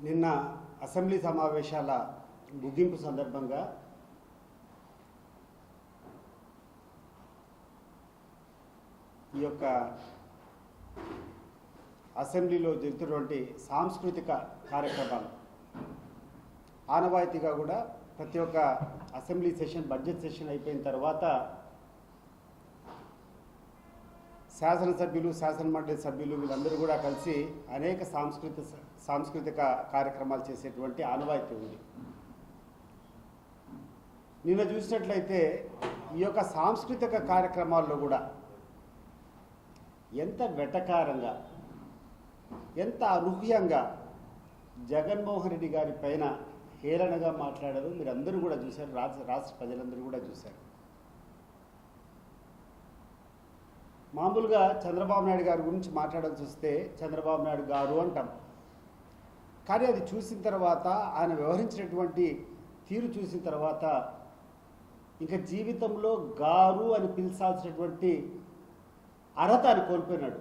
నిన్న అసెంబ్లీ సమావేశాల ముగింపు సందర్భంగా ఈ యొక్క అసెంబ్లీలో జరుగుతున్నటువంటి సాంస్కృతిక కార్యక్రమాలు ఆనవాయితీగా కూడా ప్రతి ఒక్క అసెంబ్లీ సెషన్ బడ్జెట్ సెషన్ అయిపోయిన తర్వాత శాసనసభ్యులు శాసనమండలి సభ్యులు వీళ్ళందరూ కూడా కలిసి అనేక సాంస్కృతిక సాంస్కృతిక కార్యక్రమాలు చేసేటువంటి ఆనవాయితీ ఉంది. నిన్న చూసినట్లయితే ఈ యొక్క సాంస్కృతిక కార్యక్రమాల్లో కూడా ఎంత వెటకారంగా ఎంత అనూహ్యంగా జగన్మోహన్ రెడ్డి గారి పైన హేళనగా మాట్లాడారు మీరందరూ కూడా చూశారు రాష్ట్ర రాష్ట్ర ప్రజలందరూ కూడా చూశారు. మామూలుగా చంద్రబాబు నాయుడు గారి గురించి మాట్లాడాల్సి వస్తే చంద్రబాబు నాయుడు గారు అంటాం. కానీ అది చూసిన తర్వాత ఆయన వ్యవహరించినటువంటి తీరు చూసిన తర్వాత ఇంకా జీవితంలో గారు అని పిలిచాల్సినటువంటి అర్హత అని కోల్పోయినాడు.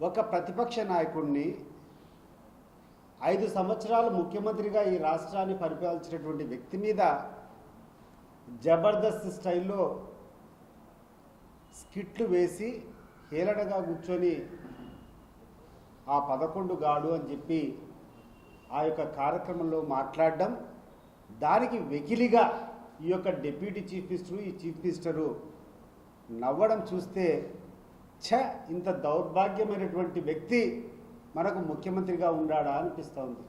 ఒక ప్రతిపక్ష నాయకుడిని ఐదు సంవత్సరాలు ముఖ్యమంత్రిగా ఈ రాష్ట్రాన్ని పరిపాలించినటువంటి వ్యక్తి మీద జబర్దస్త్ స్టైల్లో స్కిట్లు వేసి హేళనగా కూర్చొని ఆ పదకొండు గాడు అని చెప్పి ఆ యొక్క కార్యక్రమంలో మాట్లాడడం. దానికి వెకిలిగా ఈ యొక్క డిప్యూటీ చీఫ్ మినిస్టరు ఈ చీఫ్ మినిస్టరు నవ్వడం చూస్తే ఛ ఇంత దౌర్భాగ్యమైనటువంటి వ్యక్తి మనకు ముఖ్యమంత్రిగా ఉండాడా అనిపిస్తూ ఉంది.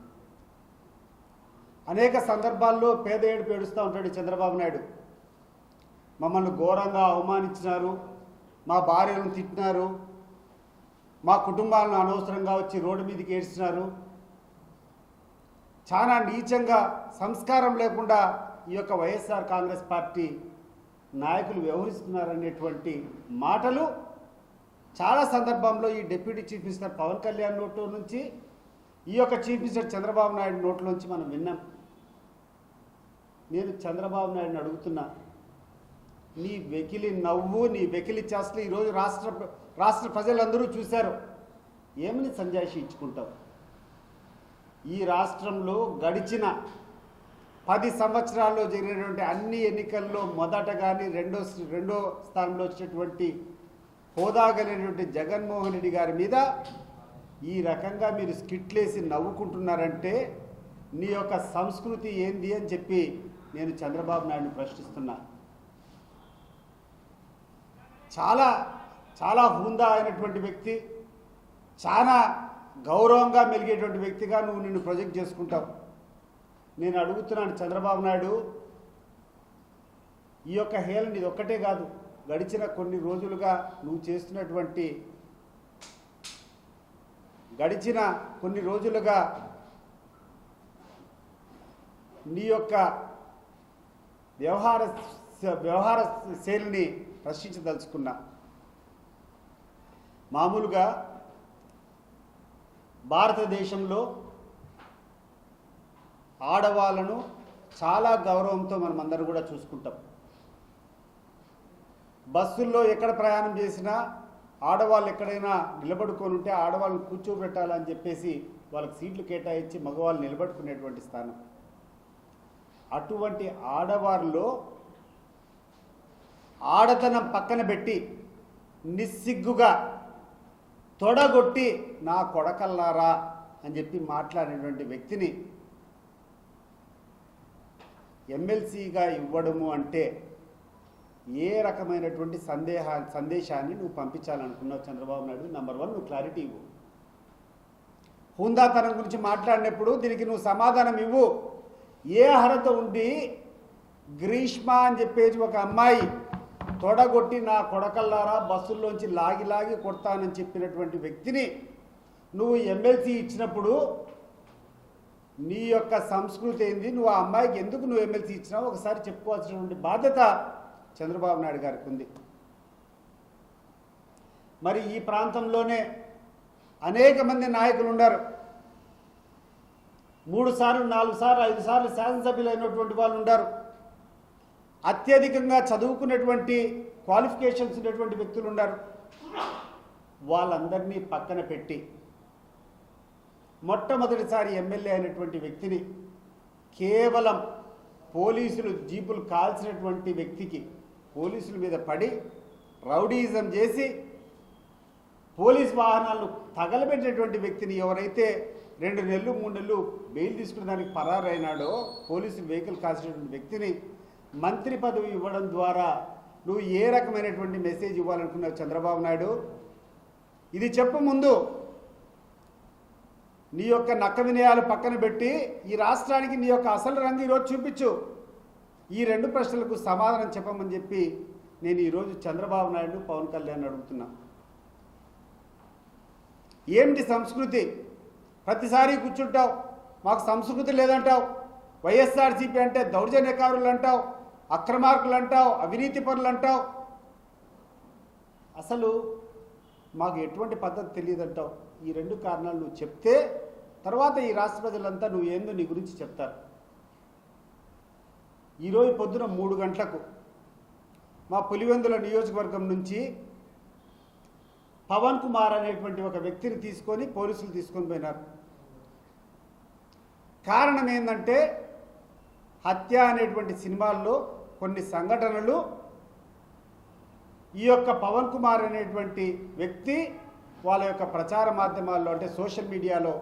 అనేక సందర్భాల్లో పేద ఏడుపు ఏడుస్తూ ఉంటాడు చంద్రబాబు నాయుడు. మమ్మల్ని ఘోరంగా అవమానించినారు మా భార్యలను తిట్టినారు మా కుటుంబాలను అనవసరంగా వచ్చి రోడ్డు మీదకి ఏడ్చినారు. చాలా నీచంగా సంస్కారం లేకుండా ఈ యొక్క వైఎస్ఆర్ కాంగ్రెస్ పార్టీ నాయకులు వ్యవహరిస్తున్నారనేటువంటి మాటలు చాలా సందర్భంలో ఈ deputy chief minister Pawan Kalyan note నుంచి ఈ యొక్క చీఫ్ మినిస్టర్ చంద్రబాబు నాయుడు నోట్లో నుంచి మనం విన్నాం. నేను చంద్రబాబు నాయుడుని అడుగుతున్నా నీ వెకిలి నవ్వు నీ వెకిలి చేస్తలు ఈరోజు రాష్ట్ర రాష్ట్ర ప్రజలందరూ చూశారు. ఏమని సంజాయిషి ఇచ్చుకుంటావు ఈ రాష్ట్రంలో గడిచిన పది సంవత్సరాల్లో జరిగినటువంటి అన్ని ఎన్నికల్లో మొదట కానీ రెండో రెండో స్థానంలో వచ్చినటువంటి హోదా కలిగినటువంటి జగన్మోహన్ రెడ్డి గారి మీద ఈ రకంగా మీరు స్కిట్లేసి నవ్వుకుంటున్నారంటే నీ యొక్క సంస్కృతి ఏంది అని చెప్పి నేను చంద్రబాబు నాయుడు ప్రశ్నిస్తున్నాను చాలా చాలా హుందా అయినటువంటి వ్యక్తి చాలా గౌరవంగా మెలిగేటువంటి వ్యక్తిగా నువ్వు నిన్ను ప్రొజెక్ట్ చేసుకుంటావు. నేను అడుగుతున్నాను చంద్రబాబు నాయుడు ఈ యొక్క హేళన ఇది ఒక్కటే కాదు. గడిచిన కొన్ని రోజులుగా నువ్వు చేస్తున్నటువంటి గడిచిన కొన్ని రోజులుగా నీ యొక్క వ్యవహార వ్యవహార శైలిని ప్రశ్నించదలుచుకున్నా. మామూలుగా భారతదేశంలో ఆడవాళ్ళను చాలా గౌరవంతో మనం అందరం కూడా చూసుకుంటాం. బస్సుల్లో ఎక్కడ ప్రయాణం చేసినా ఆడవాళ్ళు ఎక్కడైనా నిలబడుకొని ఉంటే ఆడవాళ్ళని కూర్చోబెట్టాలని చెప్పేసి వాళ్ళకి సీట్లు కేటాయించి మగవాళ్ళు నిలబడుకునేటువంటి స్థానం. అటువంటి ఆడవారిలో ఆడతనం పక్కన పెట్టి నిస్సిగ్గుగా తొడగొట్టి నా కొడకల్లారా అని చెప్పి మాట్లాడినటువంటి వ్యక్తిని ఎమ్మెల్సీగా ఇవ్వడము అంటే ఏ రకమైనటువంటి సందేహ సందేశాన్ని నువ్వు పంపించాలనుకున్నావు చంద్రబాబు నాయుడు? నెంబర్ వన్ నువ్వు క్లారిటీ ఇవ్వు. హుందాతనం గురించి మాట్లాడినప్పుడు దీనికి నువ్వు సమాధానం ఇవ్వు. ఏ అర్హత ఉండి గ్రీష్మ అని చెప్పేసి ఒక అమ్మాయి తొడగొట్టి నా కొడకల్లారా బస్సుల్లోంచి లాగి లాగి కొడతానని చెప్పినటువంటి వ్యక్తిని నువ్వు ఎమ్మెల్సీ ఇచ్చినప్పుడు నీ యొక్క సంస్కృతి ఏంది? నువ్వు ఆ అమ్మాయికి ఎందుకు నువ్వు ఎమ్మెల్సీ ఇచ్చినావు? ఒకసారి చెప్పుకోవాల్సినటువంటి బాధ్యత చంద్రబాబు నాయుడు గారికి ఉంది. మరి ఈ ప్రాంతంలోనే అనేక మంది నాయకులు ఉన్నారు. మూడు సార్లు నాలుగు సార్లు ఐదు సార్లు శాసనసభ్యులు అయినటువంటి వాళ్ళు ఉన్నారు. అత్యధికంగా చదువుకున్నటువంటి క్వాలిఫికేషన్స్ ఉన్నటువంటి వ్యక్తులు ఉన్నారు. వాళ్ళందరినీ పక్కన పెట్టి మొట్టమొదటిసారి ఎమ్మెల్యే అయినటువంటి వ్యక్తిని కేవలం పోలీసులు జీపులు కాల్చినటువంటి వ్యక్తికి పోలీసుల మీద పడి రౌడీయిజం చేసి పోలీస్ వాహనాలను తగలబెట్టినటువంటి వ్యక్తిని ఎవరైతే రెండు నెలలు మూడు నెలలు బెయిల్ తీసుకున్న దానికి పరారైనాడో పోలీసు వెహికల్ కాల్చినటువంటి వ్యక్తిని మంత్రి పదవి ఇవ్వడం ద్వారా నువ్వు ఏ రకమైనటువంటి మెసేజ్ ఇవ్వాలనుకున్నావు చంద్రబాబు నాయుడు? ఇది చెప్పు ముందు. నీ యొక్క నక్క వినయాలు పక్కన పెట్టి ఈ రాష్ట్రానికి నీ యొక్క అసలు రంగు ఈరోజు చూపించు. ఈ రెండు ప్రశ్నలకు సమాధానం చెప్పమని చెప్పి నేను ఈరోజు చంద్రబాబు నాయుడు పవన్ కళ్యాణ్ అడుగుతున్నా. ఏమిటి సంస్కృతి? ప్రతిసారి కూర్చుంటావు. మాకు సంస్కృతి లేదంటావు. వైఎస్ఆర్సీపీ అంటే దౌర్జన్యకారులు అంటావు అక్రమార్కులు అంటావు అవినీతి పనులు అంటావు అసలు మాకు ఎటువంటి పద్ధతి తెలియదంటావు. ఈ రెండు కారణాలు నువ్వు చెప్తే తర్వాత ఈ రాష్ట్ర ప్రజలంతా నువ్వు ఏందో నీ గురించి చెప్తారు. ఈరోజు పొద్దున మూడు గంటలకు మా పులివెందుల నియోజకవర్గం నుంచి పవన్ కుమార్ అనేటువంటి ఒక వ్యక్తిని తీసుకొని పోలీసులు తీసుకొని పోయినారు. కారణం ఏంటంటే హత్య అనేటువంటి సినిమాల్లో కొన్ని సంఘటనలు ఈ యొక్క పవన్ కుమార్ అనేటువంటి వ్యక్తి వాళ్ళ యొక్క ప్రచార మాధ్యమాల్లో అంటే సోషల్ మీడియాలో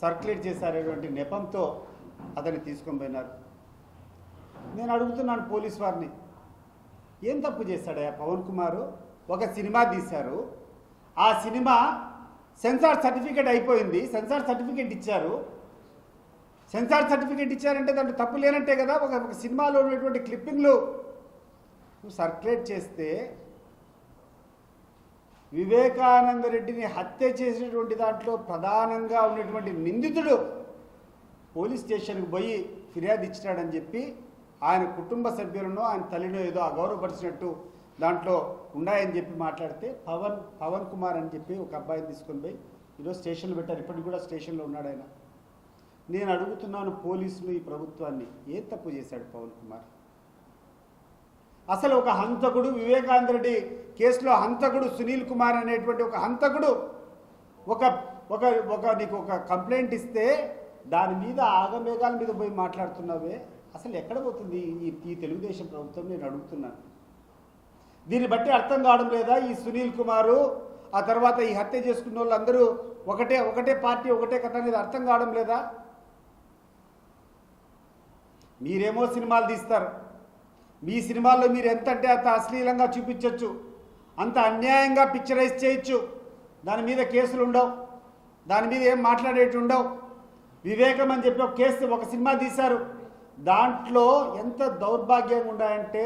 సర్క్యులేట్ చేశారనేటువంటి నెపంతో అతన్ని తీసుకొని పోయినారు. నేను అడుగుతున్నాను పోలీస్ వారిని ఏం తప్పు చేశాడయ్యా పవన్ కుమారు? ఒక సినిమా తీశారు. ఆ సినిమా సెన్సార్ సర్టిఫికేట్ అయిపోయింది సెన్సార్ సర్టిఫికేట్ ఇచ్చారు. సెన్సార్ సర్టిఫికేట్ ఇచ్చారంటే దాంట్లో తప్పు లేనట్టే కదా. ఒక ఒక సినిమాలో ఉన్నటువంటి క్లిప్పింగ్లు నువ్వు సర్క్యులేట్ చేస్తే వివేకానంద రెడ్డిని హత్య చేసినటువంటి దాంట్లో ప్రధానంగా ఉన్నటువంటి నిందితుడు పోలీస్ స్టేషన్కి పోయి ఫిర్యాదు ఇచ్చినాడని చెప్పి ఆయన కుటుంబ సభ్యులను ఆయన తల్లినో ఏదో అగౌరవపరిచినట్టు దాంట్లో ఉన్నాయని చెప్పి మాట్లాడితే పవన్ పవన్ కుమార్ అని చెప్పి ఒక అబ్బాయిని తీసుకొని పోయి ఈరోజు స్టేషన్లో పెట్టారు. ఇప్పటికి కూడా స్టేషన్లో ఉన్నాడు ఆయన. నేను అడుగుతున్నాను పోలీసులు ఈ ప్రభుత్వాన్ని. ఏ తప్పు చేశాడు పవన్ కుమార్? అసలు ఒక హంతకుడు వివేకానంద రెడ్డి కేసులో హంతకుడు సునీల్ కుమార్ అనేటువంటి ఒక హంతకుడు ఒక ఒక ఒక నీకు ఒక కంప్లైంట్ ఇస్తే దాని మీద ఆగమేఘాల మీద పోయి మాట్లాడుతున్నావే? అసలు ఎక్కడ పోతుంది ఈ ఈ తెలుగుదేశం ప్రభుత్వం? నేను అడుగుతున్నాను. దీన్ని బట్టి అర్థం కావడం లేదా ఈ సునీల్ కుమారు ఆ తర్వాత ఈ హత్య చేసుకున్న వాళ్ళందరూ ఒకటే ఒకటే పార్టీ ఒకటే కథ అనేది అర్థం కావడం లేదా? మీరేమో సినిమాలు తీస్తారు. మీ సినిమాల్లో మీరు ఎంత అంటే అంత అశ్లీలంగా చూపించవచ్చు అంత అన్యాయంగా పిక్చరైజ్ చేయొచ్చు. దాని మీద కేసులు ఉండవు. దాని మీద ఏం మాట్లాడేటి ఉండవు. వివేకం అని చెప్పి ఒక కేసు ఒక సినిమా తీశారు. దాంట్లో ఎంత దౌర్భాగ్యంగా ఉన్నాయంటే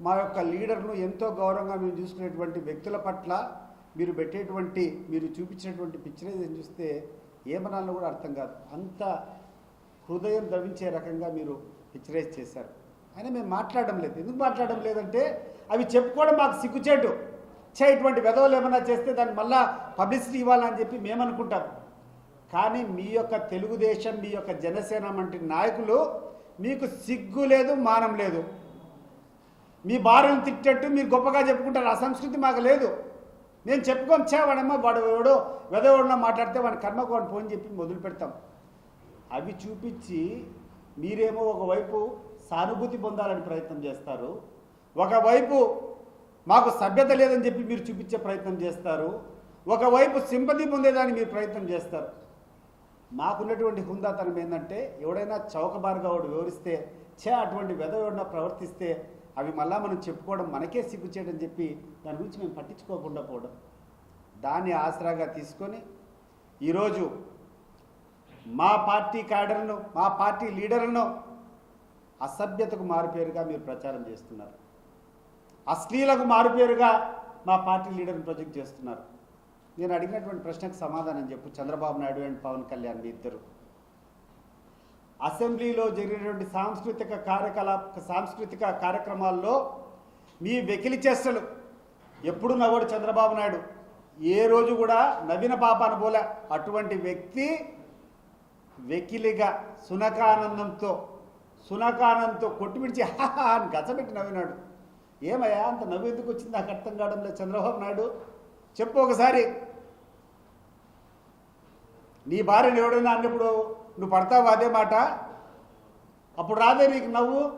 మా యొక్క లీడర్ను ఎంతో గౌరవంగా మేము చూసుకునేటువంటి వ్యక్తుల పట్ల మీరు పెట్టేటువంటి మీరు చూపించినటువంటి పిక్చరైజేషన్ చూస్తే ఏమనాలో కూడా అర్థం కాదు. అంత హృదయం దవించే రకంగా మీరు పిక్చరైజ్ చేశారు. అయినా మేము మాట్లాడడం లేదు. ఎందుకు మాట్లాడడం లేదంటే అవి చెప్పుకోవడం మాకు సిగ్గుచేటు. చే ఇటువంటి వెధవలు ఏమైనా చేస్తే దాన్ని మళ్ళా పబ్లిసిటీ ఇవ్వాలని చెప్పి మేము అనుకుంటాం కానీ మీ యొక్క తెలుగుదేశం మీ యొక్క జనసేన వంటి నాయకులు మీకు సిగ్గు లేదు మానం లేదు. మీ భార్యను తిట్టేట్టు మీరు గొప్పగా చెప్పుకుంటారు. ఆ సంస్కృతి మాకు లేదు. నేను చెప్పుకొని చే వాడమ్మ వాడు ఎవడో వెదవడన్నా మాట్లాడితే వాడి కర్మకు వాడిని ఫోన్ చెప్పి మొదలు పెడతాం అవి చూపించి మీరేమో ఒకవైపు సానుభూతి పొందాలని ప్రయత్నం చేస్తారు ఒకవైపు మాకు సభ్యత లేదని చెప్పి మీరు చూపించే ప్రయత్నం చేస్తారు ఒకవైపు సింపతి పొందేదాన్ని మీరు ప్రయత్నం చేస్తారు. మాకున్నటువంటి హుందాతనం ఏంటంటే ఎవడైనా చౌకబారుగా వాడు వివరిస్తే చే అటువంటి వెద ఎవడన్నా ప్రవర్తిస్తే అవి మళ్ళా మనం చెప్పుకోవడం మనకే సిగ్గు చేయడం చెప్పి దాని గురించి మేము పట్టించుకోకుండా పోవడం. దాన్ని ఆసరాగా తీసుకొని ఈరోజు మా పార్టీ క్యాడర్ను మా పార్టీ లీడర్లను అసభ్యతకు మారుపేరుగా మీరు ప్రచారం చేస్తున్నారు. అశ్లీలకు మారుపేరుగా మా పార్టీ లీడర్ని ప్రొజెక్ట్ చేస్తున్నారు. నేను అడిగినటువంటి ప్రశ్నకు సమాధానం చెప్పు. చంద్రబాబు నాయుడు అండ్ పవన్ కళ్యాణ్ మీ ఇద్దరు. అసెంబ్లీలో జరిగినటువంటి సాంస్కృతిక కార్యకలాప సాంస్కృతిక కార్యక్రమాల్లో మీ వెకిలి చేష్టలు ఎప్పుడు నవ్వడు చంద్రబాబు నాయుడు. ఏ రోజు కూడా నవ్విన పాప అనుకోలే అటువంటి వ్యక్తి వెకిలిగా సునకానందంతో సునకానందంతో కొట్టుమిడిచి హాహా అని గచ్చబెట్టి నవ్వినాడు. ఏమయ్యా అంత నవ్వు ఎందుకు వచ్చింది? నాకు అర్థం కావడం లేదు చంద్రబాబు నాయుడు? చెప్పు ఒకసారి. నీ భార్యను ఎవడైనా అన్నప్పుడు నువ్వు పడతావు అదే మాట? అప్పుడు రాదే నీకు నవ్వు?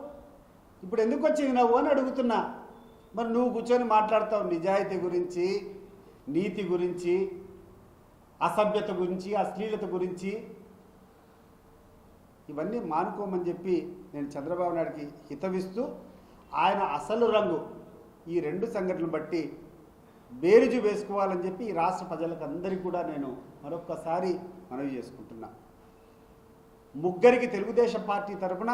ఇప్పుడు ఎందుకు వచ్చింది నవ్వు అని అడుగుతున్నా. మరి నువ్వు కూర్చొని మాట్లాడతావు నిజాయితీ గురించి నీతి గురించి అసభ్యత గురించి అశ్లీలత గురించి. ఇవన్నీ మానుకోమని చెప్పి నేను చంద్రబాబు నాయుడికి హితవిస్తూ ఆయన అసలు రంగు ఈ రెండు సంఘటనలు బట్టి బేరుజు వేసుకోవాలని చెప్పి ఈ రాష్ట్ర ప్రజలకు అందరికీ కూడా నేను మరొక్కసారి మనవి చేసుకుంటున్నా. ముగ్గురికి తెలుగుదేశం పార్టీ తరఫున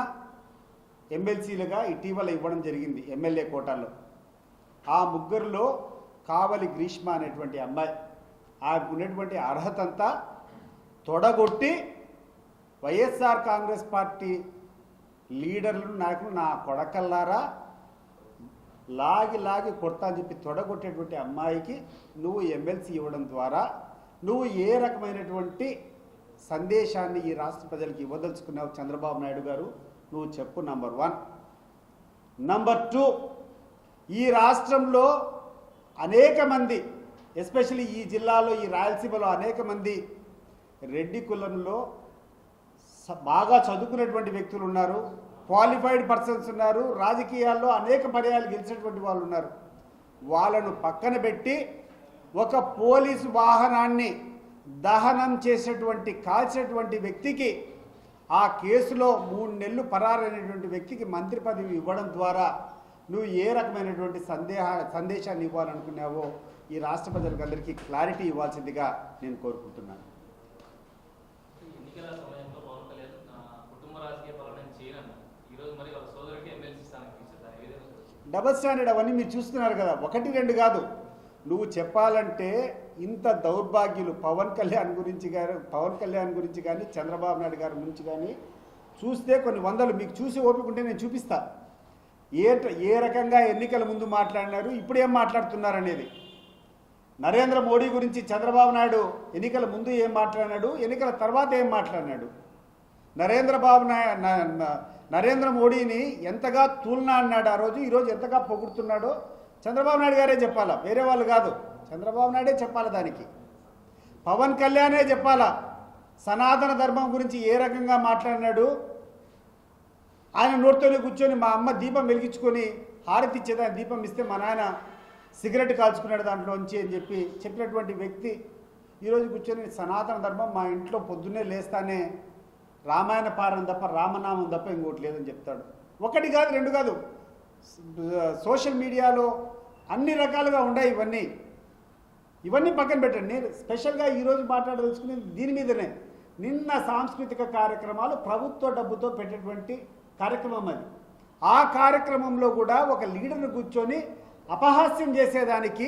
ఎమ్మెల్సీలుగా ఇటీవల ఇవ్వడం జరిగింది ఎమ్మెల్యే కోటాలో. ఆ ముగ్గురులో కావలి గ్రీష్మ అనేటువంటి అమ్మాయి. ఆమెకు ఉన్నటువంటి అర్హత అంతా తొడగొట్టి వైఎస్ఆర్ కాంగ్రెస్ పార్టీ లీడర్లు నాకు నా కొడకల్లారా? లాగి లాగి కొడతా అని చెప్పి తొడగొట్టేటువంటి అమ్మాయికి నువ్వు ఎమ్మెల్సీ ఇవ్వడం ద్వారా నువ్వు ఏ రకమైనటువంటి సందేశాన్ని ఈ రాష్ట్ర ప్రజలకు ఇవ్వదలుచుకున్నావు చంద్రబాబు నాయుడు గారు? నువ్వు చెప్పు నంబర్ వన్. నంబర్ టూ ఈ రాష్ట్రంలో అనేక మంది ఎస్పెషల్లీ ఈ జిల్లాలో ఈ రాయలసీమలో అనేక మంది రెడ్డి కులంలో బాగా చదువుకున్నటువంటి వ్యక్తులు ఉన్నారు. క్వాలిఫైడ్ పర్సన్స్ ఉన్నారు. రాజకీయాల్లో అనేక పర్యాలు గెలిచినటువంటి వాళ్ళు ఉన్నారు. వాళ్ళను పక్కన పెట్టి ఒక పోలీసు వాహనాన్ని దహనం చేసేటువంటి కాల్చినటువంటి వ్యక్తికి ఆ కేసులో మూడు నెలలు పరారైనటువంటి వ్యక్తికి మంత్రి పదవి ఇవ్వడం ద్వారా నువ్వు ఏ రకమైనటువంటి సందేహ సందేశాన్ని ఇవ్వాలనుకున్నావో ఈ రాష్ట్ర ప్రజలకందరికీ క్లారిటీ ఇవ్వాల్సిందిగా నేను కోరుకుంటున్నాను ఎన్నికల సమయంలో పవన్ కళ్యాణ్ ఆ, కుటుంబ రాజకీయ పాలన చేయనన్నారు ఈ రోజు మరి వాళ్ళ సోదరుడికి ఎమ్మెల్సీ స్థానం ఇచ్చారు ఏ విధంగా చూస్తారు? డబల్ స్టాండర్డ్ అవన్నీ మీరు చూస్తున్నారు కదా. ఒకటి రెండు కాదు. నువ్వు చెప్పాలంటే ఇంత దౌర్భాగ్యులు పవన్ కళ్యాణ్ గురించి గారు పవన్ కళ్యాణ్ గురించి కానీ చంద్రబాబు నాయుడు గారి గురించి కానీ చూస్తే కొన్ని వందలు. మీకు చూసి ఓపిక ఉంటే నేను చూపిస్తా. ఏ ఏ రకంగా ఎన్నికల ముందు మాట్లాడినారు ఇప్పుడు ఏం మాట్లాడుతున్నారు అనేది నరేంద్ర మోడీ గురించి చంద్రబాబు నాయుడు ఎన్నికల ముందు ఏం మాట్లాడినాడు ఎన్నికల తర్వాత ఏం మాట్లాడినాడు? నరేంద్ర బాబు నాయ- నరేంద్ర మోడీని ఎంతగా తూలనా అన్నాడు ఆ రోజు ఈరోజు ఎంతగా పొగుడుతున్నాడో చంద్రబాబు నాయుడు గారే చెప్పాలా? వేరే వాళ్ళు కాదు. చంద్రబాబు నాయుడే చెప్పాలి దానికి? పవన్ కళ్యాణే చెప్పాలా? సనాతన ధర్మం గురించి ఏ రకంగా మాట్లాడినాడు? ఆయన నోటితోనే కూర్చొని మా అమ్మ దీపం వెలిగించుకొని హారతి ఇచ్చేదాన్ని దీపం ఇస్తే మా నాయన సిగరెట్ కాల్చుకున్నాడు దాంట్లోంచి అని చెప్పి చెప్పినటువంటి వ్యక్తి ఈరోజు కూర్చొని సనాతన ధర్మం మా ఇంట్లో పొద్దున్నే లేస్తానే రామాయణ పారం తప్ప రామనామం తప్ప ఇంకోటి లేదని చెప్తాడు. ఒకటి కాదు రెండు కాదు. సోషల్ మీడియాలో అన్ని రకాలుగా ఉన్నాయి ఇవన్నీ. ఇవన్నీ పక్కన పెట్టండి. నేను స్పెషల్గా ఈరోజు మాట్లాడదలుచుకునేది దీని మీదనే. నిన్న సాంస్కృతిక కార్యక్రమాలు ప్రభుత్వ డబ్బుతో పెట్టేటువంటి కార్యక్రమం అది. ఆ కార్యక్రమంలో కూడా ఒక లీడర్ను కూర్చొని అపహాస్యం చేసేదానికి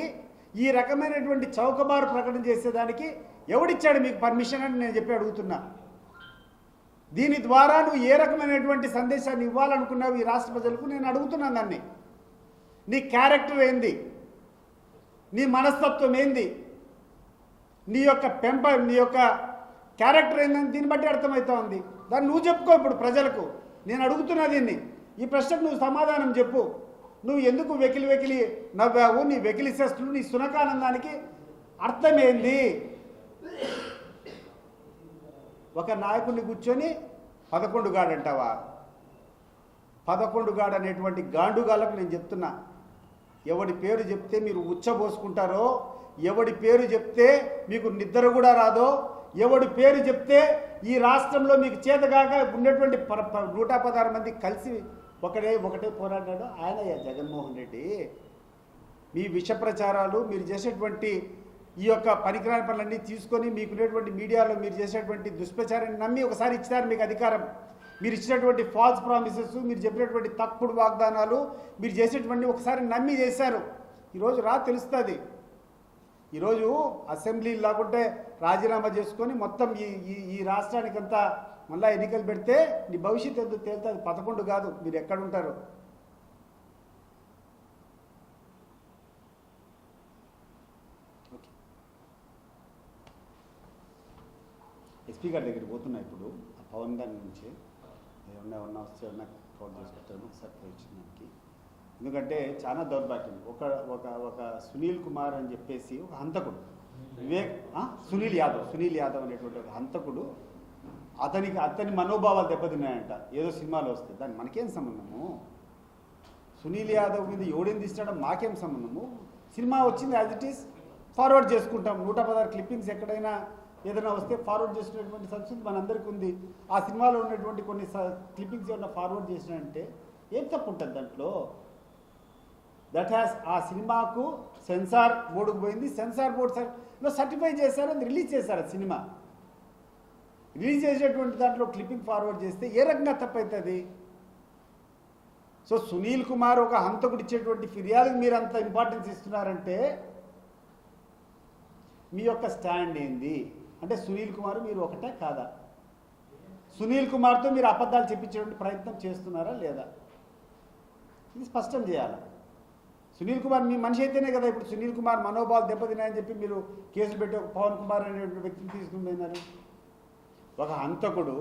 ఈ రకమైనటువంటి చౌకబారు ప్రకటన చేసేదానికి ఎవడిచ్చాడు మీకు పర్మిషన్ అని నేను చెప్పి అడుగుతున్నా. దీని ద్వారా నువ్వు ఏ రకమైనటువంటి సందేశాన్ని ఇవ్వాలనుకున్నావు ఈ రాష్ట్ర ప్రజలకు? నేను అడుగుతున్నాను దాన్ని. నీ క్యారెక్టర్ ఏంది? నీ మనస్తత్వం ఏంది? నీ యొక్క పెంప నీ యొక్క క్యారెక్టర్ ఏందని దీన్ని బట్టి అర్థమవుతా ఉంది. దాన్ని నువ్వు చెప్పుకో ఇప్పుడు ప్రజలకు. నేను అడుగుతున్నా దీన్ని. ఈ ప్రశ్నకు నువ్వు సమాధానం చెప్పు. నువ్వు ఎందుకు వెకిలి వెకిలి నవ్వావు? నీ వెకిలి చేస్తులు నీ సునకానందానికి అర్థమేంది? ఒక నాయకుడిని కూర్చొని పదకొండు గాడంటావా? పదకొండు గాడు అనేటువంటి గాండుగాళ్ళకు నేను చెప్తున్నా. ఎవడి పేరు చెప్తే మీరు ఉచ్చబోసుకుంటారో ఎవడి పేరు చెప్తే మీకు నిద్ర కూడా రాదో ఎవడి పేరు చెప్తే ఈ రాష్ట్రంలో మీకు చేతగాక ఉన్నటువంటి ప- ప- నూట పదహారు మంది కలిసి ఒకటే ఒకటే పోరాడాడు ఆయన జగన్మోహన్ రెడ్డి. మీ విష ప్రచారాలు మీరు చేసేటువంటి ఈ యొక్క పనికిరాని పనులన్నీ తీసుకొని మీకునేటువంటి మీడియాలో మీరు చేసేటువంటి దుష్ప్రచారాన్ని నమ్మి ఒకసారి ఇచ్చినారు మీకు అధికారం. మీరు ఇచ్చినటువంటి ఫాల్స్ ప్రామిసెస్ మీరు చెప్పినటువంటి తప్పుడు వాగ్దానాలు మీరు చేసేటువంటి ఒకసారి నమ్మి చేశారు. ఈరోజు రా తెలుస్తుంది. ఈరోజు అసెంబ్లీ లేకుంటే రాజీనామా చేసుకొని మొత్తం ఈ ఈ ఈ రాష్ట్రానికంతా మళ్ళీ ఎన్నికలు పెడితే నీ భవిష్యత్తు ఎందుకు తేలుతుంది? పదకొండు కాదు. మీరు ఎక్కడుంటారు ఎస్పీ గారి దగ్గరికి పోతున్నా ఇప్పుడు. ఆ పవన్ గారి నుంచి. ఏమన్నా ఉన్నా వస్తే ఏమన్నా కవర్ చేసుకుంటాను ఒకసారి ఎందుకంటే చాలా దౌర్భాగ్యం. ఒక ఒక ఒక సునీల్ కుమార్ అని చెప్పేసి ఒక హంతకుడు. వివేక్ సునీల్ యాదవ్. సునీల్ యాదవ్ అనేటువంటి ఒక హంతకుడు. అతనికి అతని మనోభావాలు దెబ్బతిన్నాయంట. ఏదో సినిమాలో వస్తే. దాన్ని మనకేం సంబంధము? సునీల్ యాదవ్ మీద ఎవడేం తీసినాడో మాకేం సంబంధము? సినిమా వచ్చింది యాజ్ ఇట్ ఈస్. ఫార్వర్డ్ చేసుకుంటాం. నూట పదహారు క్లిప్పింగ్స్ ఎక్కడైనా ఏదైనా వస్తే ఫార్వర్డ్ చేసినటువంటి సంస్కృతి మనందరికీ ఉంది. ఆ సినిమాలో ఉన్నటువంటి కొన్ని క్లిప్పింగ్స్ ఏమన్నా ఫార్వర్డ్ చేసినంటే ఏం తప్పు ఉంటుంది దాంట్లో? దట్ హ్యాస్ ఆ సినిమాకు సెన్సార్ బోర్డుకు పోయింది. సెన్సార్ బోర్డు సార్లో సర్టిఫై చేశారు? అది రిలీజ్ చేశారు ఆ సినిమా? రిలీజ్ చేసేటువంటి దాంట్లో క్లిప్పింగ్ ఫార్వర్డ్ చేస్తే ఏ రకంగా తప్పవుతుంది సో సునీల్ కుమార్ ఒక హంతకుడు ఇచ్చేటువంటి ఫిర్యాదుకి మీరు అంత ఇంపార్టెన్స్ ఇస్తున్నారంటే మీ యొక్క స్టాండ్ ఏంది? అంటే సునీల్ కుమార్ మీరు ఒకటే కాదా? సునీల్ కుమార్తో మీరు అబద్ధాలు చెప్పించేటువంటి ప్రయత్నం చేస్తున్నారా లేదా? ఇది స్పష్టం చేయాలి. సునీల్ కుమార్ మీ మనిషి అయితేనే కదా ఇప్పుడు సునీల్ కుమార్ మనోభావాలు దెబ్బతినాయని చెప్పి మీరు కేసులు పెట్టి ఒక పవన్ కుమార్ అనేటువంటి వ్యక్తిని తీసుకుని పోయినారు ఒక హంతకుడు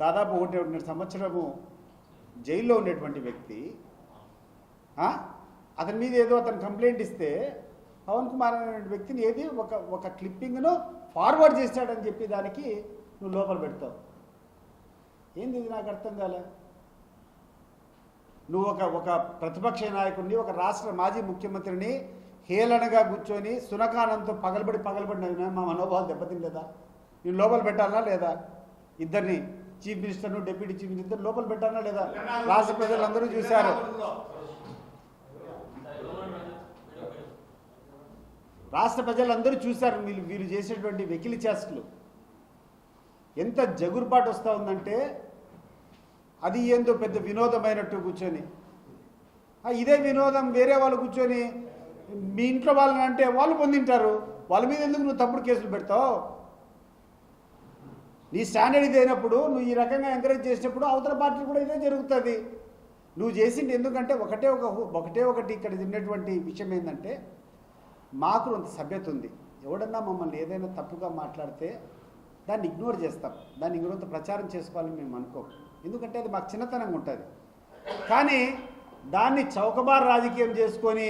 దాదాపు ఒకటి సంవత్సరము జైల్లో ఉండేటువంటి వ్యక్తి అతని మీద ఏదో అతను కంప్లైంట్ ఇస్తే పవన్ కుమార్ అనే వ్యక్తిని ఏది? ఒక ఒక క్లిప్పింగ్ను ఫార్వర్డ్ చేశాడని చెప్పి దానికి నువ్వు లోపల పెడతావు. ఏంది ఇది నాకు అర్థం కాలే? నువ్వు ఒక ఒక ప్రతిపక్ష నాయకుడిని ఒక రాష్ట్ర మాజీ ముఖ్యమంత్రిని హేళనగా కూర్చొని సునకానంతో పగలబడి పగలబడిన మా మనోభావాలు దెబ్బతినలేదా? నేను లోపల పెట్టాలా లేదా? ఇద్దరిని చీఫ్ మినిస్టర్ను డిప్యూటీ చీఫ్ మినిస్టర్ లోపల పెట్టాలా లేదా? రాష్ట్ర ప్రజలందరూ చూశారు. రాష్ట్ర ప్రజలందరూ చూశారు వీళ్ళు వీళ్ళు చేసేటువంటి వెకిలి చేష్టలు. ఎంత జగురుపాటు వస్తూ ఉందంటే అది ఏందో పెద్ద వినోదమైనట్టు కూర్చొని. ఇదే వినోదం వేరే వాళ్ళు కూర్చొని మీ ఇంట్లో వాళ్ళని అంటే వాళ్ళు పొందింటారు. వాళ్ళ మీద ఎందుకు నువ్వు తప్పుడు కేసులు పెడతావు? నీ స్టాండర్డ్ ఇది అయినప్పుడు నువ్వు ఈ రకంగా ఎంకరేజ్ చేసినప్పుడు అవతల పార్టీ కూడా ఇదే జరుగుతుంది. నువ్వు చేసింది ఎందుకంటే ఒకటే ఒక ఒకటే ఒకటి ఇక్కడ తిన్నటువంటి విషయం ఏంటంటే మాకు కొంత సభ్యత ఉంది. ఎవడన్నా మమ్మల్ని ఏదైనా తప్పుగా మాట్లాడితే దాన్ని ఇగ్నోర్ చేస్తాం. దాన్ని ఇంకొంత ప్రచారం చేసుకోవాలని మేము అనుకోం. ఎందుకంటే అది మాకు చిన్నతనంగా ఉంటుంది. కానీ దాన్ని చౌకబార్ రాజకీయం చేసుకొని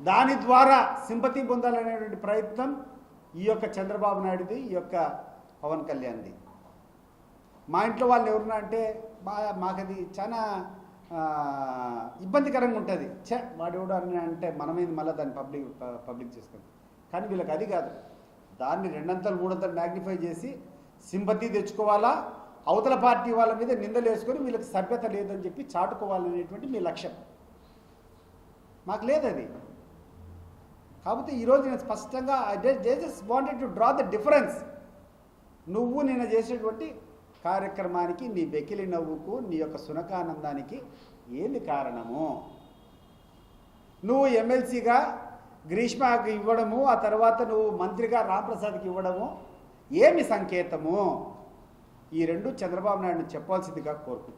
దాని ద్వారా సింపతి పొందాలనేటువంటి ప్రయత్నం ఈ యొక్క చంద్రబాబు నాయుడుది ఈ యొక్క పవన్ కళ్యాణ్ది. మా ఇంట్లో వాళ్ళు ఎవరున్నా అంటే మా మాకది చాలా ఇబ్బందికరంగా ఉంటుంది. ఛే వాడెవడు అని అంటే మనమేది మళ్ళీ దాన్ని పబ్లిక్ పబ్లిక్ చేసుకుంది. కానీ వీళ్ళకి అది కాదు. దాన్ని రెండంతలు మూడంతలు మ్యాగ్నిఫై చేసి సింపతి తెచ్చుకోవాలా? అవతల పార్టీ వాళ్ళ మీద నిందలు వేసుకొని వీళ్ళకి సభ్యత లేదని చెప్పి చాటుకోవాలనేటువంటి మీ లక్ష్యం. మాకు లేదు అది కాకపోతే ఈరోజు నేను స్పష్టంగా just wanted to draw the difference. నువ్వు నేను చేసేటువంటి కార్యక్రమానికి నీ వెకిలి నవ్వుకు నీ యొక్క సునకానందానికి ఏంది కారణము? నువ్వు ఎమ్మెల్సీగా గ్రీష్మకి ఇవ్వడము ఆ తర్వాత నువ్వు మంత్రిగా రామప్రసాద్కి ఇవ్వడము ఏమి సంకేతము? ఈ రెండు చంద్రబాబు నాయుడు చెప్పాల్సిందిగా కోరుకుంటున్నాను.